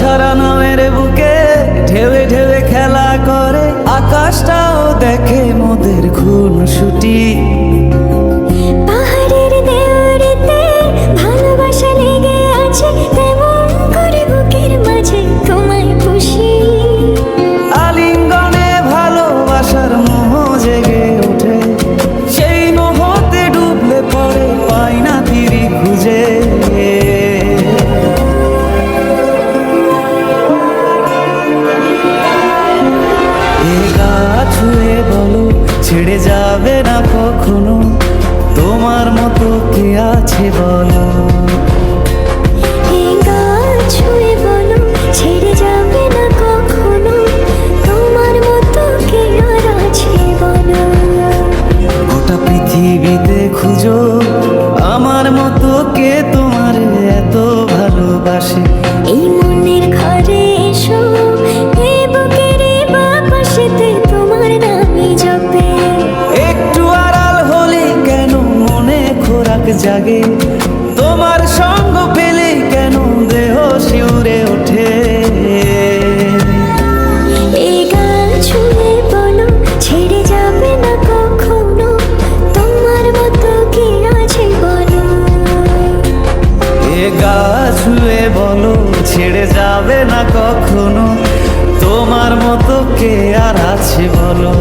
ছাড়া নামের বুকে ঢেউে ঢেউে খেলা করে আকাশটাও দেখে মোদের খুন ছুটি ছেড়ে যাবে না কখনো। তোমার মতো কে আছে বলো? এই গান ছুঁয়ে বলো ছেড়ে যাবে না কখনো। তোমার মতো কে আর আছে বলো? গোটা পৃথিবীতে খুঁজো আমার মতো কে তোমার এত ভালোবাসে? রাগ জাগে। তোমার সঙ্গ পেলে কেন দেহ শিউরে ওঠে? ছুঁয়ে বলো ছেড়ে যাবে না কখনো। তোমার মতো কে আর আছে বলো?